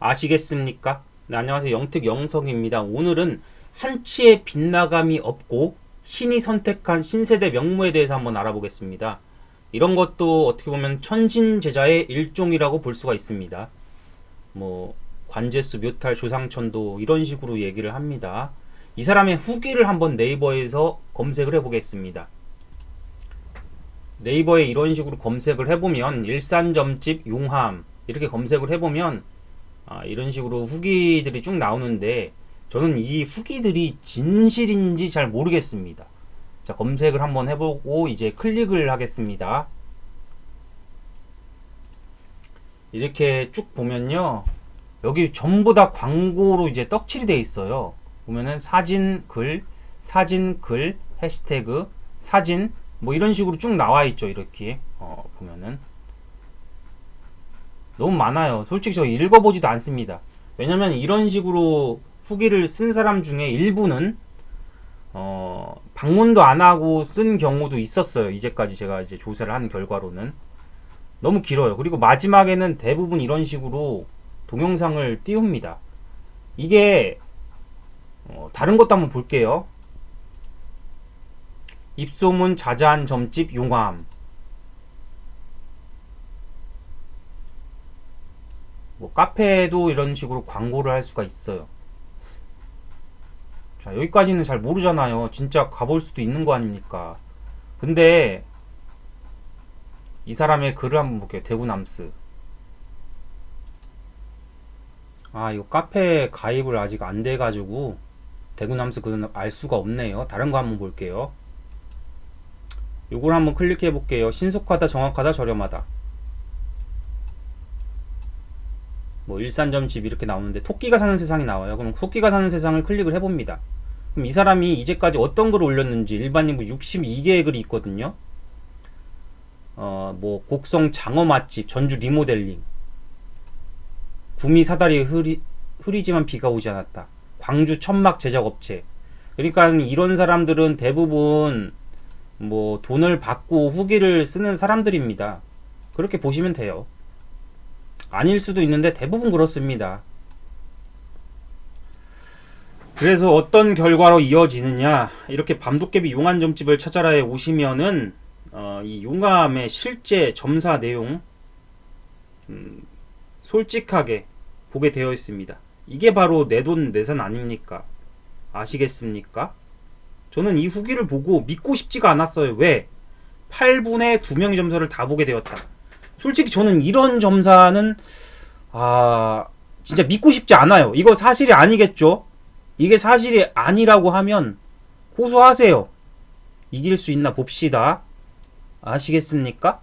아시겠습니까? 네, 안녕하세요. 영특 영석입니다. 오늘은 한치의 빗나감이 없고 신이 선택한 신세대 명무에 대해서 한번 알아보겠습니다. 이런 것도 어떻게 보면 천신제자의 일종이라고 볼 수가 있습니다. 뭐 관제수, 묘탈, 조상천도 이런 식으로 얘기를 합니다. 이 사람의 후기를 한번 네이버에서 검색을 해보겠습니다. 네이버에 이런 식으로 검색을 해보면 일산점집 용함 이렇게 검색을 해보면 아, 이런 식으로 후기들이 쭉 나오는데 저는 이 후기들이 진실인지 잘 모르겠습니다. 자 검색을 한번 해보고 이제 클릭을 하겠습니다. 이렇게 쭉 보면요 여기 전부 다 광고로 이제 떡칠이 돼 있어요. 보면은 사진 글, 사진 글, 해시태그, 사진 뭐 이런 식으로 쭉 나와 있죠. 이렇게 어, 보면은 너무 많아요. 솔직히 저 읽어보지도 않습니다. 왜냐면 이런 식으로 후기를 쓴 사람 중에 일부는 어, 방문도 안 하고 쓴 경우도 있었어요. 이제까지 제가 이제 조사를 한 결과로는 너무 길어요. 그리고 마지막에는 대부분 이런 식으로 동영상을 띄웁니다. 이게 어, 다른 것도 한번 볼게요. 입소문 자자한 점집 용암. 카페에도 이런 식으로 광고를 할 수가 있어요. 자, 여기까지는 잘 모르잖아요. 진짜 가볼 수도 있는 거 아닙니까? 근데 이 사람의 글을 한번 볼게요. 대구남스. 아, 이거 카페 가입을 아직 안 돼가지고 대구남스 글은 알 수가 없네요. 다른 거 한번 볼게요. 요걸 한번 클릭해 볼게요. 신속하다, 정확하다, 저렴하다. 뭐 일산점 집 이렇게 나오는데 토끼가 사는 세상이 나와요. 그럼 토끼가 사는 세상을 클릭을 해봅니다. 그럼 이 사람이 이제까지 어떤 글을 올렸는지 일반인 뭐 62개의 글이 있거든요. 어, 뭐 곡성 장어 맛집, 전주 리모델링, 구미 사다리 흐리, 흐리지만 비가 오지 않았다. 광주 천막 제작 업체. 그러니까 이런 사람들은 대부분 뭐 돈을 받고 후기를 쓰는 사람들입니다. 그렇게 보시면 돼요. 아닐 수도 있는데 대부분 그렇습니다. 그래서 어떤 결과로 이어지느냐 이렇게 밤도깨비 용안 점집을 찾아라에 오시면은 어, 이 용암의 실제 점사 내용 음, 솔직하게 보게 되어 있습니다. 이게 바로 내 돈 내산 아닙니까? 아시겠습니까? 저는 이 후기를 보고 믿고 싶지가 않았어요. 왜? 8분의 2명의 점사를 다 보게 되었다. 솔직히 저는 이런 점사는 아 진짜 믿고 싶지 않아요. 이거 사실이 아니겠죠? 이게 사실이 아니라고 하면 고소하세요. 이길 수 있나 봅시다. 아시겠습니까?